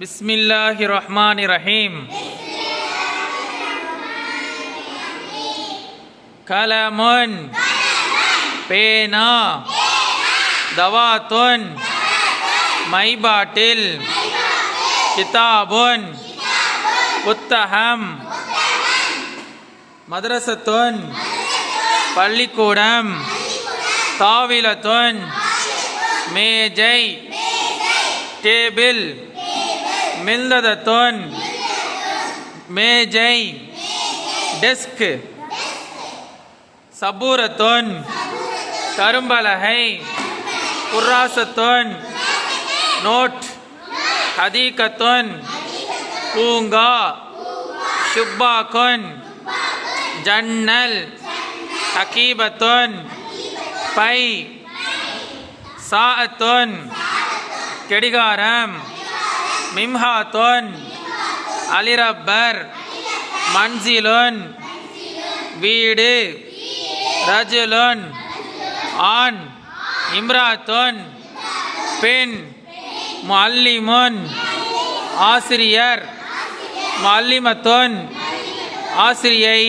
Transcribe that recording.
பிஸ்மில்லாஹி ரஹ்மான் ரஹீம் கலமுன். பேனா. தவாத்துன். மைபாட்டில். கிதாபுன். புத்தகம். மதரசத்துன். பள்ளிக்கூடம். தாவிலத்துன். மேஜை. டேபிள். மில்ததத்துன் மேஜை டெஸ்க் சபூரத்துன் கரும்பலகை குர்ராசத்துன் நோட் ஹதீகத்துன் பூங்கா ஷுப்பாக்குன் ஜன்னல் ஹக்கீபத்துன் பை சாஅத்துன் கெடிகாரம் மிம்ஹாத்துன் அலிரப்பர் மன்சிலுன் வீடு ரஜுலுன் ஆண் இம்ராத்துன் பெண் மல்லிமுன் ஆசிரியர் மல்லிமத்துன் ஆசிரியை